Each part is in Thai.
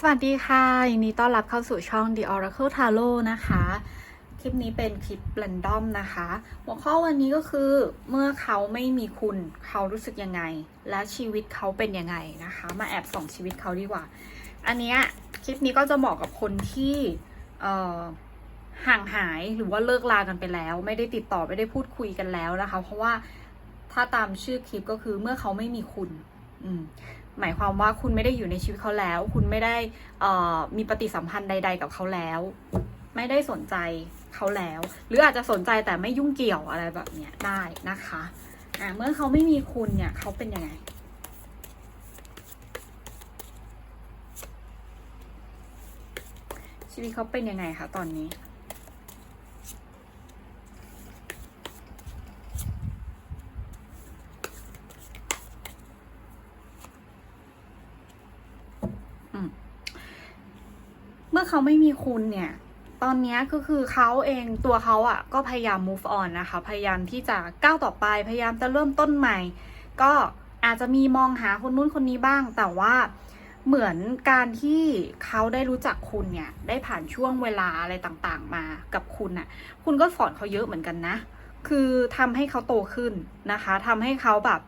สวัสดีค่ะยินดีต้อนรับเข้าสู่ช่อง The Oracle Tarot นะคะ คลิปนี้เป็นคลิป random นะคะ หัวข้อวันนี้ก็คือเมื่อเขาไม่มีคุณเขารู้สึกยังไง และชีวิตเขาเป็นยังไงนะคะ มาแอบส่องชีวิตเขาดีกว่า อันเนี้ยคลิปนี้ก็จะเหมาะกับคนที่ห่างหายหรือว่าเลิกลากันไปแล้ว ไม่ได้ติดต่อไม่ได้พูดคุยกันแล้วนะคะ เพราะว่าถ้าตามชื่อคลิปก็คือเมื่อเขาไม่มีคุณ อืม หมายความว่าคุณไม่ได้อยู่ในชีวิตเขาแล้ว คุณไม่ได้มีปฏิสัมพันธ์ใด ๆ กับเขาแล้ว ไม่ได้สนใจเขาแล้ว หรืออาจจะสนใจแต่ไม่ยุ่งเกี่ยวอะไรแบบเนี้ยได้นะคะอ่าเมื่อเขาไม่มีคุณเนี่ยเขาเป็นยังไงชีวิตเขาเป็นยังไงคะตอนนี้ เขาไม่มีคุณเนี่ย ตอนนี้ก็คือเขาเองตัวเขาอะ่ะ ก็พยายาม move on นะคะ พยายามที่จะก้าวต่อไป พยายามจะเริ่มต้นใหม่ ก็อาจจะมีมองหาคนนู้นคนนี้บ้าง แต่ว่าเหมือนการที่เขาได้รู้จักคุณเนี่ย ได้ผ่านช่วงเวลาอะไรต่างๆ มากับคุณอะ่ะ คุณก็สอนเขาเยอะเหมือนกันนะ คือทำให้เขาโตขึ้นนะคะทำให้เขาแบบ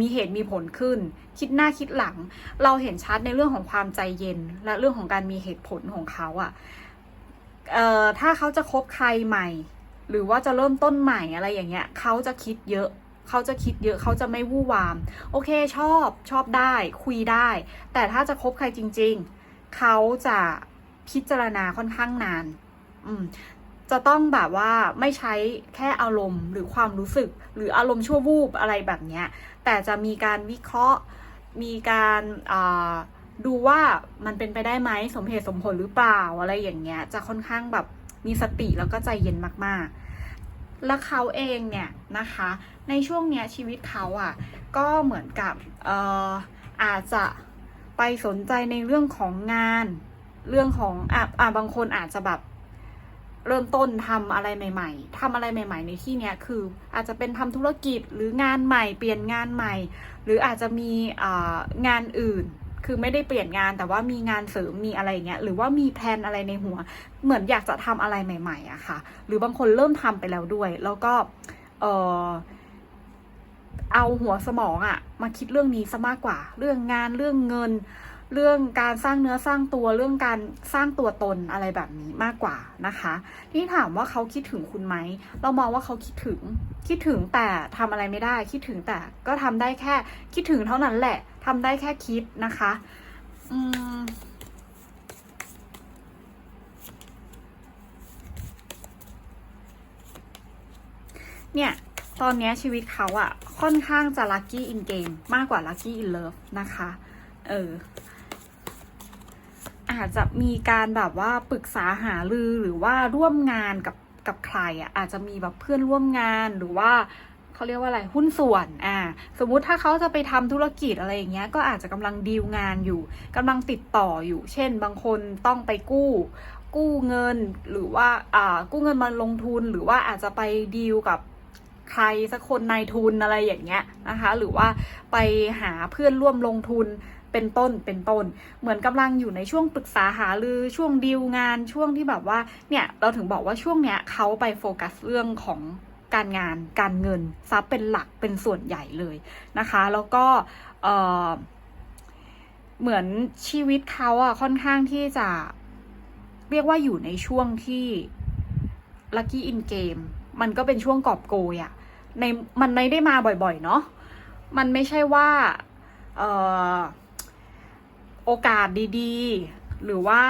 มีเหตุมีผลขึ้น คิดหน้าคิดหลัง เราเห็นชัดในเรื่องของความใจเย็น และเรื่องของการมีเหตุผลของเขาอะ่ะถ้าเขาจะคบใครใหม่ หรือว่าจะเริ่มต้นใหม่อะไรอย่างเงี้ยเขาจะคิดเยอะเขาจะคิดเยอะเขาจะไม่วู่วาม โอเคชอบชอบได้ คุยได้ แต่ถ้าจะคบใครจริง ๆ เขาจะพิจารณาค่อนข้างนาน อืมจะต้องแบบว่าไม่ใช้แค่อารมณ์หรือความรู้สึก หรืออารมณ์ชั่ววูบอะไรแบบเนี้ย แต่จะมีการวิเคราะห์ มีการดูว่ามันเป็นไปได้ไหมสมเหตุสมผลหรือเปล่าอะไรอย่างเงี้ย จะค่อนข้างแบบมีสติแล้วก็ใจเย็นมากๆ แล้วเขาเองเนี่ยนะคะ ในช่วงเนี้ยชีวิตเขาอะ่ะก็เหมือนกับอออาจจะไปสนใจในเรื่องของงาน เรื่องของอะอะบางคนอาจจะแบบ เริ่มต้นทำอะไรใหม่ ๆทำอะไรใหม่ ๆ ในที่เนี้ยคืออาจจะเป็นทำธุรกิจหรืองานใหม่ เปลี่ยนงานใหม่ หรืออาจจะมีงานอื่น คือไม่ได้เปลี่ยนงานแต่ว่ามีงานเสริมมีอะไรอย่างเงี้ยหรือว่ามีแพลนอะไรในหัว เหมือนอยากจะทำอะไรใหม่ๆอะค่ะ หรือบางคนเริ่มทำไปแล้วด้วย แล้วก็เออเอาหัวสมองอะมาคิดเรื่องนี้ซะมากกว่า เรื่องงานเรื่องเงิน เรื่องการสร้างเนื้อสร้างตัวเรื่องการสร้างตัวตนอะไรแบบนี้มากกว่านะคะที่ถามว่าเขาคิดถึงคุณไหมเรามองว่าเขาคิดถึง คิดถึงแต่ทำอะไรไม่ได้ คิดถึงแต่ก็ทำได้แค่คิดถึงเท่านั้นแหละทำได้แค่คิดนะคะอืมเนี่ยตอนนี้ชีวิตเขาอะค่อนข้างจะลัคกี้อินเกมมากกว่าลัคกี้อินเลิฟนะคะ เออ อาจจะมีการแบบว่าปรึกษาหารือหรือว่าร่วมงานกับกับใครอะอาจจะมีแบบเพื่อนร่วมงานหรือว่าเขาเรียกว่าอะไรหุ้นส่วนอ่าสมมุติถ้าเขาจะไปทำธุรกิจอะไรอย่างเงี้ยก็อาจจะกำลังดีลงานอยู่กำลังติดต่ออยู่ เช่น บางคนต้องไปกู้กู้เงินหรือว่าอ่ากู้เงินมาลงทุนหรือว่าอาจจะไปดีลกับใครสักคนนายทุนอะไรอย่างเงี้ยนะคะ หรือว่าไปหาเพื่อนร่วมลงทุน เป็นต้นเป็นต้น เหมือนกำลังอยู่ในช่วงปรึกษาหารือช่วงดีลงานช่วงที่แบบว่าเนี่ยเราถึงบอกว่าช่วงเนี้ยเขาไปโฟกัสเรื่องของการงานการเงินซับเป็นหลักเป็นส่วนใหญ่เลยนะคะ แล้วก็เออเหมือนชีวิตเขาอะค่อนข้างที่จะเรียกว่าอยู่ในช่วงที่ lucky in game มันก็เป็นช่วงกอบโกยอะในมันไม่ได้มาบ่อยๆ เนาะมันไม่ใช่ว่า เออ โอกาสดีๆ หรือว่า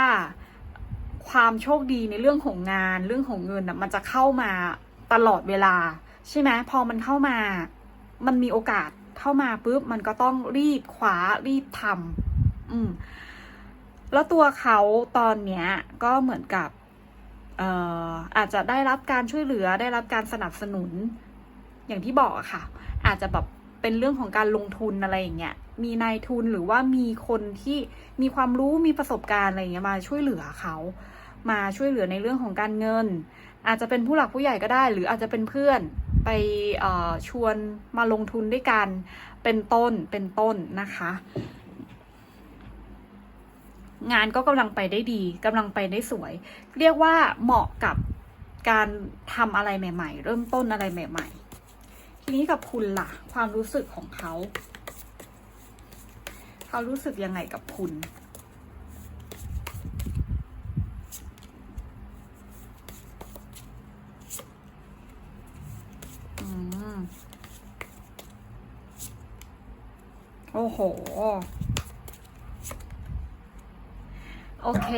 ความโชคดีในเรื่องของงานเรื่องของเงินอะมันจะเข้ามาตลอดเวลา ใช่ไหมพอมันเข้ามา มันมีโอกาสเข้ามาปุ๊บมันก็ต้องรีบคว้ารีบทำอืมแล้วตัวเขาตอนเนี้ยก็เหมือนกับเอ่ออาจจะได้รับการช่วยเหลือได้รับการสนับสนุน อย่างที่บอกอะค่ะ อาจจะแบบเป็นเรื่องของการลงทุนอะไรอย่างเงี้ย มีนายทุนหรือว่ามีคนที่มีความรู้มีประสบการณ์อะไรอย่างเงี้ยมาช่วยเหลือเขา มาช่วยเหลือในเรื่องของการเงิน อาจจะเป็นผู้หลักผู้ใหญ่ก็ได้ หรืออาจจะเป็นเพื่อนไปชวนมาลงทุนด้วยกันเป็นต้นเป็นต้นนะคะ งานก็กำลังไปได้ดีกำลังไปได้สวย เรียกว่าเหมาะกับการทำอะไรใหม่ ๆ เริ่มต้นอะไรใหม่ ๆ ทีนี้กับคุณล่ะ ความรู้สึกของเขา เขารู้สึกยังไงกับคุณอืมโอ้โห โอเค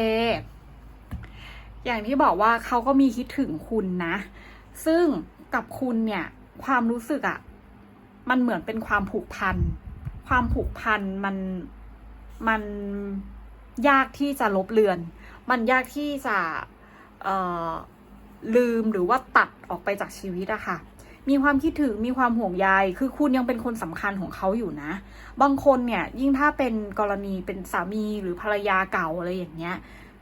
อย่างที่บอกว่าเขาก็มีคิดถึงคุณนะ ซึ่งกับคุณเนี่ย ความรู้สึกอะมันเหมือนเป็นความผูกพัน ความผูกพันมันมันยากที่จะลบเลือน มันยากที่จะเอ่อลืมหรือว่าตัดออกไปจากชีวิตอะค่ะ มีความคิดถึงมีความห่วงใย คือคุณยังเป็นคนสำคัญของเขาอยู่นะ บางคนเนี่ยยิ่งถ้าเป็นกรณีเป็นสามีหรือภรรยาเก่าอะไรอย่างเงี้ย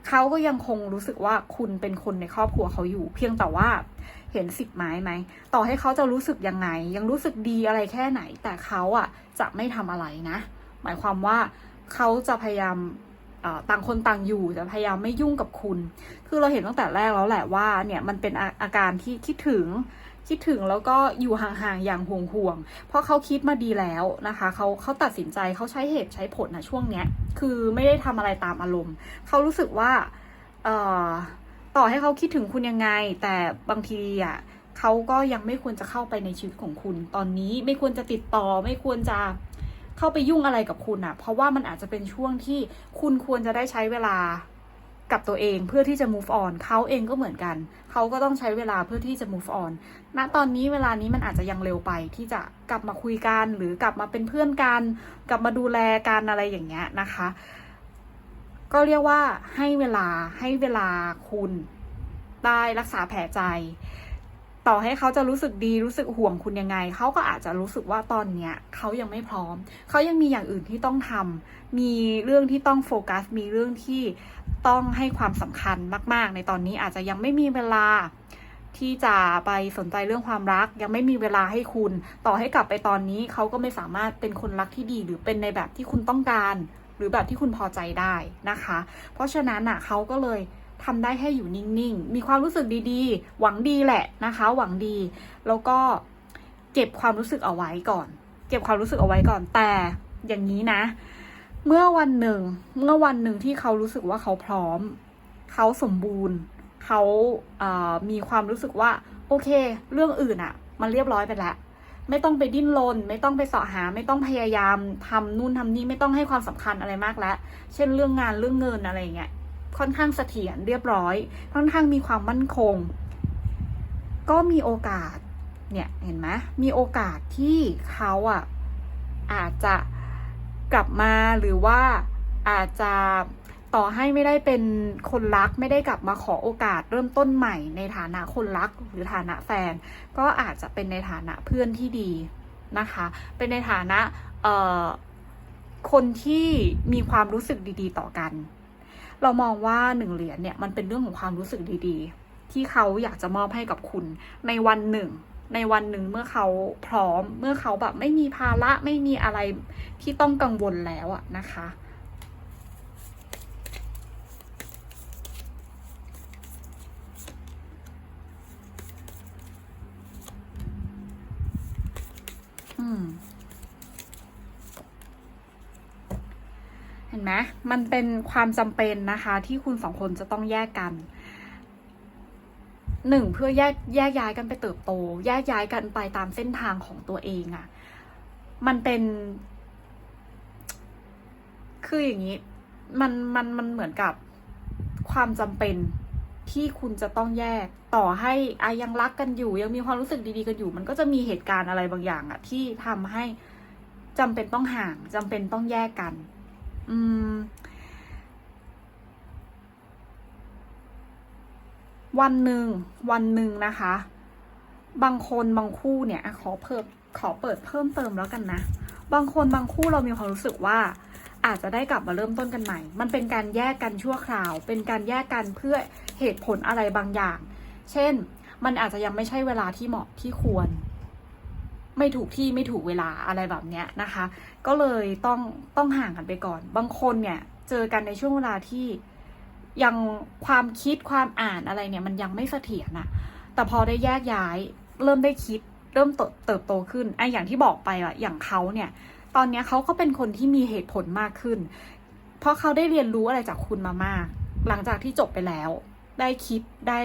เขาก็ยังคงรู้สึกว่าคุณเป็นคนในครอบครัวเขาอยู่ เพียงแต่ว่า เห็นสิบไม้ไหม ต่อให้เขาจะรู้สึกยังไง ยังรู้สึกดีอะไรแค่ไหน แต่เขาอะจะไม่ทำอะไรนะ หมายความว่าเขาจะพยายามต่างคนต่างอยู่จะพยายามไม่ยุ่งกับคุณ คือเราเห็นตั้งแต่แรกแล้วแหละว่าเนี่ยมันเป็นอาอาการที่คิดถึงคิดถึงแล้วก็อยู่ห่างๆอย่างห่วงๆ เพราะเขาคิดมาดีแล้วนะคะเขาเขาตัดสินใจเขาใช้เหตุใช้ผลนะช่วงเนี้ย คือไม่ได้ทำอะไรตามอารมณ์ เขารู้สึกว่า เออ ต่อให้เขาคิดถึงคุณยังไง แต่บางทีอะเขาก็ยังไม่ควรจะเข้าไปในชีวิตของคุณ ตอนนี้ไม่ควรจะติดต่อไม่ควรจะเข้าไปยุ่งอะไรกับคุณอะ เพราะว่ามันอาจจะเป็นช่วงที่คุณควรจะได้ใช้เวลากับตัวเองเพื่อที่จะ move on เขาเองก็เหมือนกัน เขาก็ต้องใช้เวลาเพื่อที่จะ move on ณตอนนี้เวลานี้มันอาจจะยังเร็วไปที่จะกลับมาคุยกัน หรือกลับมาเป็นเพื่อนกัน กลับมาดูแลกันอะไรอย่างเงี้ยนะคะ ก็เรียกว่าให้เวลาให้เวลาคุณได้รักษาแผลใจ ต่อให้เขาจะรู้สึกดีรู้สึกห่วงคุณยังไง เขาก็อาจจะรู้สึกว่าตอนเนี้ยเขายังไม่พร้อม เขายังมีอย่างอื่นที่ต้องทำมีเรื่องที่ต้องโฟกัส มีเรื่องที่ต้องให้ความสำคัญมาก ๆ ในตอนนี้อาจจะยังไม่มีเวลาที่จะไปสนใจเรื่องความรัก ยังไม่มีเวลาให้คุณ ต่อให้กลับไปตอนนี้เขาก็ไม่สามารถเป็นคนรักที่ดีหรือเป็นในแบบที่คุณต้องการ หรือแบบที่คุณพอใจได้นะคะ เพราะฉะนั้นอะเขาก็เลยทำได้แค่อยู่นิ่งๆ มีความรู้สึกดีๆ หวังดีแหละนะคะ หวังดี แล้วก็เก็บความรู้สึกเอาไว้ก่อน เก็บความรู้สึกเอาไว้ก่อน แต่อย่างนี้นะ เมื่อวันหนึ่ง เมื่อวันหนึ่งที่เขารู้สึกว่าเขาพร้อม เขาสมบูรณ์ เขาเมีความรู้สึกว่า โอเค เรื่องอื่นอะ มันเรียบร้อยไปแล้ว ไม่ต้องไปดิ้นรนไม่ต้องไปเสาะหา ไม่ต้องพยายามทำนู่นทำนี่ไม่ต้องให้ความสำคัญอะไรมากแล้ว เช่นเรื่องงานเรื่องเงินอะไรเงี้ยค่อนข้างเสถียรเรียบร้อย ค่อนข้างมีความมั่นคง ก็มีโอกาสเนี่ยเห็นไหมมีโอกาสที่เขาอะอาจจะกลับมาหรือว่าอาจจะ ต่อให้ไม่ได้เป็นคนรักไม่ได้กลับมาขอโอกาสเริ่มต้นใหม่ ในฐานะคนรักหรือฐานะแฟน ก็อาจจะเป็นในฐานะเพื่อนที่ดีนะคะ เป็นในฐานะคนที่มีความรู้สึกดีๆ ต่อกัน เรามองว่าหนึ่งเหรียญเนี่ยมันเป็นเรื่องของความรู้สึกดีๆ ที่เขาอยากจะมอบให้กับคุณในวันหนึ่ง ในวันหนึ่งเมื่อเขาพร้อม เมื่อเขาแบบไม่มีภาระไม่มีอะไรที่ต้องกังวลแล้วอะนะคะ เห็นไหมมันเป็นความจำเป็นนะคะ ที่คุณสองคนจะต้องแยกกันหนึ่งเพื่อแยกแยกย้ายกันไปเติบโต แยกย้ายกันไปตามเส้นทางของตัวเองอะ่ะ มันเป็น คืออย่างนี้ มันมันมันเหมือนกับความจำเป็น ที่คุณจะต้องแยก ต่อให้อายังรักกันอยู่ ยังมีความรู้สึกดีๆกันอยู่ มันก็จะมีเหตุการณ์อะไรบางอย่างอะที่ทำให้จำเป็นต้องห่างจำเป็นต้องแยกกัน อืม วันหนึ่งวันหนึ่งนะคะ บางคนบางคู่เนี่ยขอเพิ่มขอเปิดเพิ่มเติมแล้วกันนะ บางคนบางคู่เรามีความรู้สึกว่า อาจจะได้กลับมาเริ่มต้นกันใหม่ มันเป็นการแยกกันชั่วคราว เป็นการแยกกันเพื่อเหตุผลอะไรบางอย่าง เช่น มันอาจจะยังไม่ใช่เวลาที่เหมาะที่ควร ไม่ถูกที่ไม่ถูกเวลาอะไรแบบเนี้ยนะคะ ก็เลยต้องต้องห่างกันไปก่อน บางคนเนี่ยเจอกันในช่วงเวลาที่ยังความคิดความอ่านอะไรเนี่ย มันยังไม่เสถียรอะแต่พอได้แยกย้าย เริ่มได้คิด เริ่มเติบโตขึ้นไอ้อย่างที่บอกไปอะอย่างเขาเนี่ย ตอนนี้เขาก็เป็นคนที่มีเหตุผลมากขึ้น เพราะเขาได้เรียนรู้อะไรจากคุณมามาก หลังจากที่จบไปแล้ว ได้คิดได้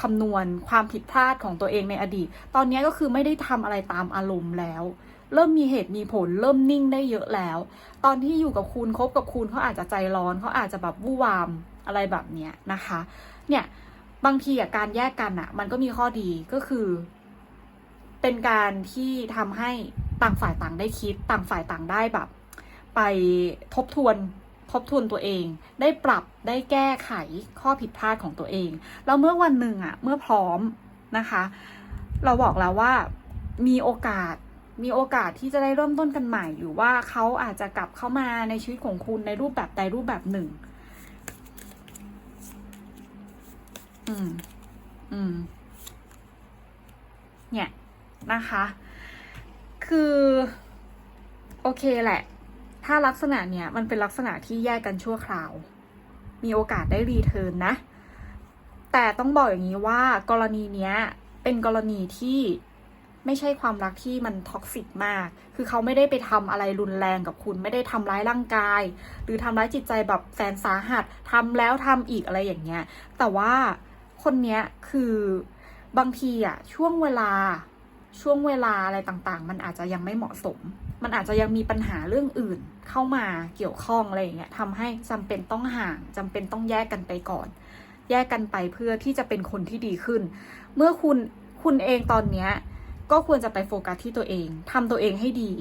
คำนวณความผิดพลาดของตัวเองในอดีต ตอนนี้ก็คือไม่ได้ทำอะไรตามอารมณ์แล้ว เริ่มมีเหตุมีผล เริ่มนิ่งได้เยอะแล้ว ตอนที่อยู่กับคุณคบกับคุณเขาอาจจะใจร้อนเขาอาจจะแบบวู่วามอะไรแบบเนี้ยนะคะ เนี่ยบางทีอะการแยกกันอะมันก็มีข้อดีก็คือ เป็นการที่ทำให้ต่างฝ่ายต่างได้คิดต่างฝ่ายต่างได้แบบ ไปทบทวนทบทวนตัวเอง ได้ปรับได้แก้ไขข้อผิดพลาดของตัวเอง แล้วเมื่อวันหนึ่งอะเมื่อพร้อมนะคะ เราบอกแล้วว่ามีโอกาสมีโอกาสที่จะได้เริ่มต้นกันใหม่หรือว่าเขาอาจจะกลับเข้ามาในชีวิตของคุณในรูปแบบใดรูปแบบหนึ่ง อืม อืม เนี่ย นะคะ คือ โอเคแหละ ถ้าลักษณะเนี้ยมันเป็นลักษณะที่แยกกันชั่วคราว มีโอกาสได้รีเทิร์นนะ แต่ต้องบอกอย่างนี้ว่ากรณีเนี้ยเป็นกรณีที่ไม่ใช่ความรักที่มันท็อกซิกมาก คือเขาไม่ได้ไปทำอะไรรุนแรงกับคุณ ไม่ได้ทำร้ายร่างกาย หรือทำร้ายจิตใจแบบแสนสาหัสทำแล้วทำอีกอะไรอย่างเงี้ย แต่ว่าคนเนี้ยคือบางทีอะช่วงเวลา ช่วงเวลาอะไรต่างๆ มันอาจจะยังไม่เหมาะสม มันอาจจะยังมีปัญหาเรื่องอื่นเข้ามาเกี่ยวข้องอะไรอย่างเงี้ยทำให้จำเป็นต้องห่างจำเป็นต้องแยกกันไปก่อน แยกกันไปเพื่อที่จะเป็นคนที่ดีขึ้น เมื่อคุณคุณเองตอนเนี้ยก็ควรจะไปโฟกัสที่ตัวเองทำตัวเองให้ดี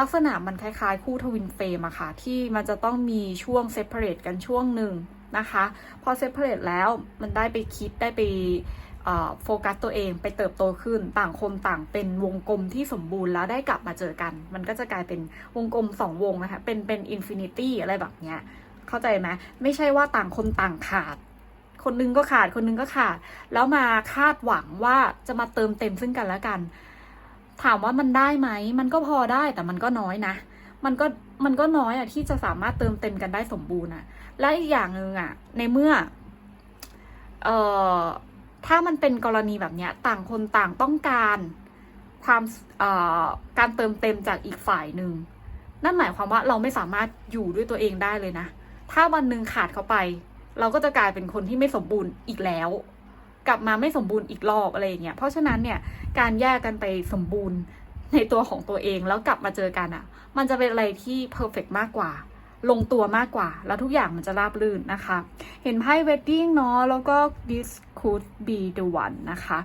ลักษณะมันคล้ายๆ คู่ทวินเฟรมอะค่ะ ที่มันจะต้องมีช่วงเซ p เ r ร t กันช่วงหนึ่งนะคะ พอเซ p เ r ร t แล้วมันได้ไปคิดได้ไป โฟกัสตัวเองไปเติบโตขึ้นต่างคนต่างเป็นวงกลมที่สมบูรณ์แล้วได้กลับมาเจอกัน มันก็จะกลายเป็นวงกลมสองวงนะคะ เป็นเป็นอินฟินิตี้อะไรแบบเนี้ย เข้าใจไหมไม่ใช่ว่าต่างคนต่างขาด คนนึงก็ขาดคนนึงก็ขาด แล้วมาคาดหวังว่าจะมาเติมเต็มซึ่งกันและกัน ถามว่ามันได้ไหมมันก็พอได้แต่มันก็น้อยนะ มันก็มันก็น้อยอะที่จะสามารถเติมเต็มกันได้สมบูรณ์อะและอีกอย่างหนึ่งอะในเมื่อเอ่อ ถ้ามันเป็นกรณีแบบเนี้ยต่างคนต่างต้องการความการเติมเต็มจากอีกฝ่ายหนึ่งนั่นหมายความว่าเราไม่สามารถอยู่ด้วยตัวเองได้เลยนะ ถ้าวันหนึ่งขาดเขาไป เราก็จะกลายเป็นคนที่ไม่สมบูรณ์อีกแล้ว กลับมาไม่สมบูรณ์อีกรอบอะไรอย่างเงี้ยเพราะฉะนั้นเนี่ยการแยกกันไปสมบูรณ์ในตัวของตัวเองแล้วกลับมาเจอกันอะ่ะ มันจะเป็นอะไรที่เพอร์เฟกมากกว่า ลงตัวมากกว่า แล้วทุกอย่างมันจะราบรื่นนะคะ เห็นไพ่ wedding เนาะแล้วก็ this could be the one นะคะ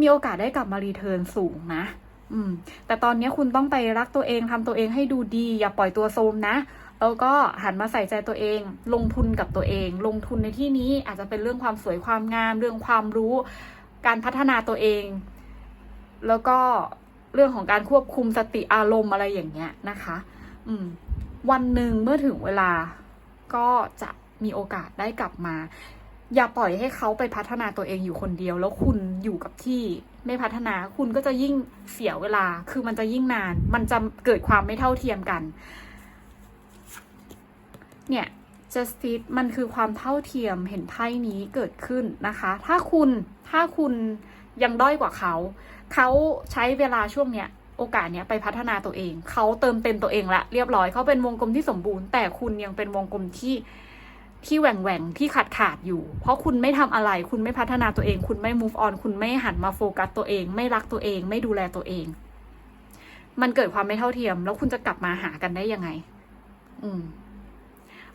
มีโอกาสได้กลับมารีเทิร์นสูงนะ อืม แต่ตอนนี้คุณต้องไปรักตัวเองทำตัวเองให้ดูดี อย่าปล่อยตัวโทรมนะ แล้วก็หันมาใส่ใจตัวเอง ลงทุนกับตัวเอง ลงทุนในที่นี้อาจจะเป็นเรื่องความสวยความงาม เรื่องความรู้ การพัฒนาตัวเอง แล้วก็เรื่องของการควบคุมสติอารมณ์อะไรอย่างเงี้ยนะคะ อืม วันหนึ่งเมื่อถึงเวลาก็จะมีโอกาสได้กลับมา อย่าปล่อยให้เขาไปพัฒนาตัวเองอยู่คนเดียว แล้วคุณอยู่กับที่ไม่พัฒนาคุณก็จะยิ่งเสียเวลา คือมันจะยิ่งนาน มันจะเกิดความไม่เท่าเทียมกัน เนี่ย justice มันคือความเท่าเทียมเห็นไพ่นี้เกิดขึ้นนะคะ ถ้าคุณถ้าคุณยังด้อยกว่าเขา เขาใช้เวลาช่วงเนี้ยโอกาสเนี้ยไปพัฒนาตัวเอง เขาเติมเต็มตัวเองละเรียบร้อยเขาเป็นวงกลมที่สมบูรณ์ แต่คุณยังเป็นวงกลมที่ ที่แหว่งแหว่งที่ขาดขาดอยู่ เพราะคุณไม่ทำอะไร คุณไม่พัฒนาตัวเอง คุณไม่ move on คุณไม่หันมาโฟกัสตัวเอง ไม่รักตัวเอง ไม่ดูแลตัวเอง มันเกิดความไม่เท่าเทียม แล้วคุณจะกลับมาหากันได้ยังไง อืม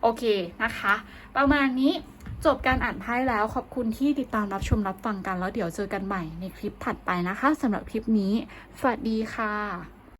โอเคนะคะ ประมาณนี้จบการอ่านไพ่แล้วขอบคุณที่ติดตามรับชมรับฟังกันแล้วเดี๋ยวเจอกันใหม่ในคลิปถัดไปนะคะสำหรับคลิปนี้ สวัสดีค่ะ